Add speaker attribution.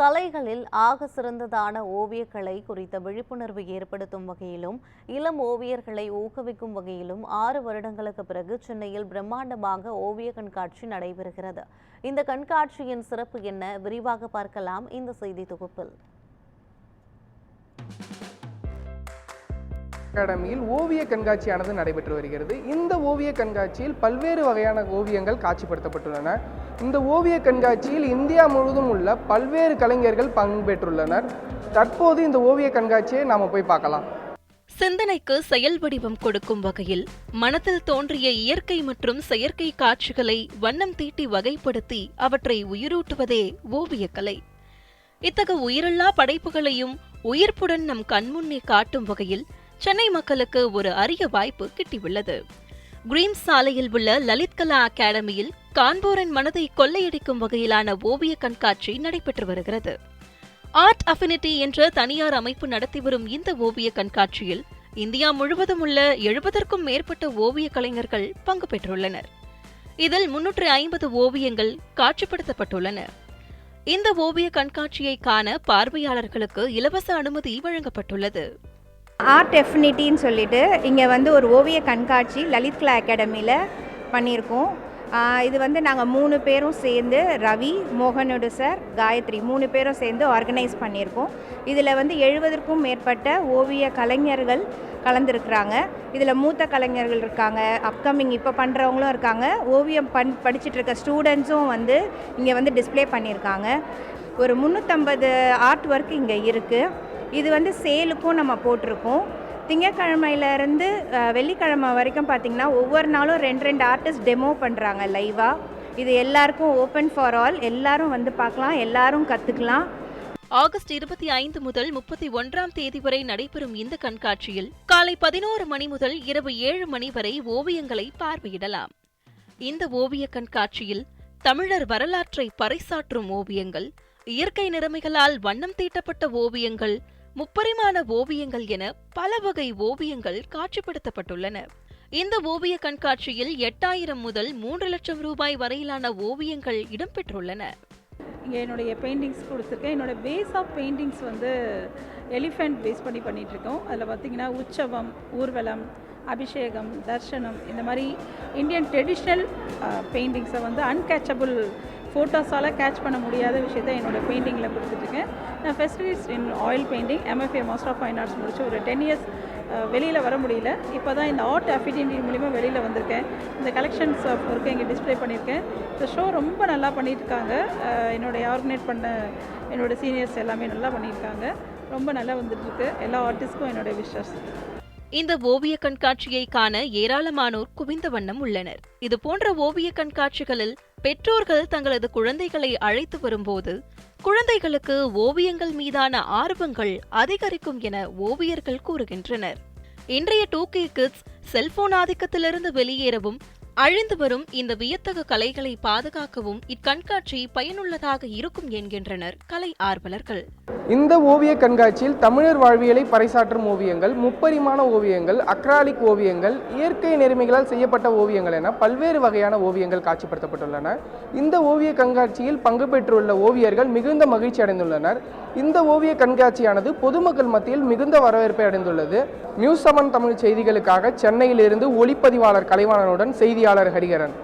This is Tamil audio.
Speaker 1: கலைகளில் ஆக சிறந்ததான ஓவியக்கலை குறித்த விழிப்புணர்வு ஏற்படுத்தும் வகையிலும் இளம் ஓவியர்களை ஊக்குவிக்கும் வகையிலும் ஆறு வருடங்களுக்கு பிறகு சென்னையில் பிரம்மாண்டமாக ஓவிய கண்காட்சி நடைபெறுகிறது. இந்த கண்காட்சியின் சிறப்பு என்ன? விரிவாக பார்க்கலாம். இந்த செய்தி தொகுப்பில்.
Speaker 2: அகாடமியில் ஓவிய கண்காட்சியானது நடைபெற்று வருகிறது. இந்த ஓவிய கண்காட்சியில் பல்வேறு வகையான ஓவியங்கள் காட்சிப்படுத்தப்பட்டுள்ளன. இந்த ஓவிய கண்காட்சியில் இந்தியா முழுவதும் உள்ள பல்வேறு கலைஞர்கள் பங்கேற்றுள்ளனர். தற்போது இந்த ஓவிய கண்காட்சியை நாம் போய் பார்க்கலாம்.
Speaker 3: சிந்தனைக்கு செயல் வடிவம் கொடுக்கும் வகையில் மனத்தில் தோன்றிய இயற்கை மற்றும் செயற்கை காட்சிகளை வண்ணம் தீட்டி வகைப்படுத்தி அவற்றை உயிரூட்டுவதே ஓவியக்கலை. இத்தகைய உயிரில்லா படைப்புகளையும் உயிர்ப்புடன் நம் கண்முன்னே காட்டும் வகையில் சென்னை மக்களுக்கு ஒரு அரிய வாய்ப்பு கிட்டியுள்ளது. கிரீம்ஸ் சாலையில் உள்ள லலித் கலா அகாடமியில் காண்போரின் மனதை கொள்ளையடிக்கும் வகையிலான ஓவிய கண்காட்சி நடைபெற்று வருகிறது. ஆர்ட் அஃபினிட்டி என்ற தனியார் அமைப்பு நடத்தி வரும் இந்த ஓவிய கண்காட்சியில் இந்தியா முழுவதும் உள்ள எழுபதற்கும் மேற்பட்ட ஓவிய கலைஞர்கள் பங்கு பெற்றுள்ளனர். இதில் முன்னூற்று ஐம்பது ஓவியங்கள் காட்சிப்படுத்தப்பட்டுள்ளன. இந்த ஓவிய கண்காட்சியை காண பார்வையாளர்களுக்கு இலவச அனுமதி வழங்கப்பட்டுள்ளது.
Speaker 4: ஆர்ட் எஃபினிட்டின்னு சொல்லிட்டு இங்கே வந்து ஒரு ஓவிய கண்காட்சி லலித் கலா அகாடமியில் பண்ணியிருக்கோம் இது வந்து நாங்கள் மூணு பேரும் சேர்ந்து ரவி மோகனுடு சார் காயத்ரி மூணு பேரும் சேர்ந்து ஆர்கனைஸ் பண்ணியிருக்கோம். இதில் வந்து எழுபதற்கும் மேற்பட்ட ஓவிய கலைஞர்கள் கலந்துருக்குறாங்க. இதில் மூத்த கலைஞர்கள் இருக்காங்க அப்கமிங் இப்போ பண்ணுறவங்களும் இருக்காங்க. ஓவியம் பண் படிச்சுட்டு இருக்க ஸ்டூடெண்ட்ஸும் வந்து இங்கே வந்து டிஸ்ப்ளே பண்ணியிருக்காங்க. ஒரு முந்நூற்றம்பது ஆர்ட் ஒர்க் இங்கே இருக்குது இது வந்து சேலுக்கும் நம்ம போட்டிருக்கோம். திங்கக்கிழமையிலேருந்து வெள்ளிக்கிழமை வரைக்கும் பார்த்திங்கன்னா ஒவ்வொரு நாளும் ரெண்டு ரெண்டு ஆர்டிஸ்ட் டெமோ பண்ணுறாங்க லைவாக இது எல்லாருக்கும் ஓப்பன் ஃபார் ஆல் எல்லாரும் வந்து பார்க்கலாம் எல்லாரும் கற்றுக்கலாம்
Speaker 3: ஆகஸ்ட் இருபத்தி ஐந்து முதல் முப்பத்தி ஒன்றாம் தேதி வரை நடைபெறும் இந்த கண்காட்சியில் காலை பதினோரு மணி முதல் இரவு ஏழு மணி வரை ஓவியங்களை பார்வையிடலாம். இந்த ஓவிய கண்காட்சியில் தமிழர் வரலாற்றை பறைசாற்றும் ஓவியங்கள் இயற்கை நிறமைகளால் வண்ணம் தீட்டப்பட்ட ஓவியங்கள் முப்பரிமாண ஓவியங்கள் என பல வகை ஓவியங்கள் காட்சிப்படுத்தப்பட்டுள்ளன. இந்த ஓவிய கண்காட்சியில் எட்டாயிரம் முதல் மூன்று லட்சம் ரூபாய் வரையிலான ஓவியங்கள் இடம்பெற்றுள்ளன.
Speaker 5: இங்கே என்னுடைய பெயிண்டிங்ஸ் கொடுத்துருக்கேன். என்னோட பேஸ் ஆஃப் பெயிண்டிங்ஸ் வந்து எலிஃபெண்ட் பேஸ் பண்ணி பண்ணிகிட்ருக்கோம் அதில் பார்த்திங்கன்னா உற்சவம் ஊர்வலம் அபிஷேகம் தர்ஷனம் இந்த மாதிரி இந்தியன் ட்ரெடிஷ்னல் பெயிண்டிங்ஸை வந்து அன்கேச்சபிள் ஃபோட்டோஸால் கேட்ச் பண்ண முடியாத விஷயத்தை என்னோடய பெயிண்டிங்கில் கொடுத்துட்ருக்கேன் நான் festivals in oil painting MFA master of fine arts முடிச்சு ஒரு டென் இயர்ஸ் வெளியில் வர முடியல. இப்போ தான் இந்த ஆர்ட் அஃபினிட்டி மூலிமா வெளியில் வந்திருக்கேன். இந்த கலெக்ஷன்ஸ் ஒர்க்கு இங்கே டிஸ்ப்ளே பண்ணியிருக்கேன் இந்த ஷோ ரொம்ப நல்லா பண்ணியிருக்காங்க என்னுடைய ஆர்கனைட் பண்ண என்னோட சீனியர்ஸ் எல்லாமே நல்லா பண்ணியிருக்காங்க ரொம்ப நல்லா வந்துட்டுருக்கு. எல்லா ஆர்டிஸ்ட்க்கும் என்னோட விஷஸ்
Speaker 3: இந்த ஓவிய கண்காட்சியை காண ஏராளமானோர் குவிந்த வண்ணம் உள்ளனர். இது போன்ற ஓவிய கண்காட்சிகளில் பெற்றோர்கள் தங்களது குழந்தைகளை அழைத்து வரும்போது குழந்தைகளுக்கு ஓவியங்கள் மீதான ஆர்வங்கள் அதிகரிக்கும் என ஓவியர்கள் கூறுகின்றனர். இன்றைய டூ கே கிட்ஸ் செல்போன் ஆதிக்கத்திலிருந்து வெளியேறவும் அழிந்து வரும் இந்த வியத்தகு கலைகளை பாதுகாக்கவும் இக்கண்காட்சி பயனுள்ளதாக இருக்கும் என்கின்றனர் கலை ஆர்வலர்கள்.
Speaker 2: இந்த ஓவிய கண்காட்சியில் தமிழர் வாழ்வியலை பறைசாற்றும் ஓவியங்கள் முப்பரிமாண ஓவியங்கள் அக்ராலிக் ஓவியங்கள் இயற்கை நெருமைகளால் செய்யப்பட்ட ஓவியங்கள் என பல்வேறு வகையான ஓவியங்கள் காட்சிப்படுத்தப்பட்டுள்ளன. இந்த ஓவிய கண்காட்சியில் பங்கு பெற்றுள்ள ஓவியர்கள் மிகுந்த மகிழ்ச்சி அடைந்துள்ளனர். இந்த ஓவிய கண்காட்சியானது பொதுமக்கள் மத்தியில் மிகுந்த வரவேற்பை அடைந்துள்ளது. நியூஸ் செவன் தமிழ் செய்திகளுக்காக சென்னையிலிருந்து ஒளிப்பதிவாளர் கலைவாணனுடன் செய்தியாளர் ஹரிகரன்.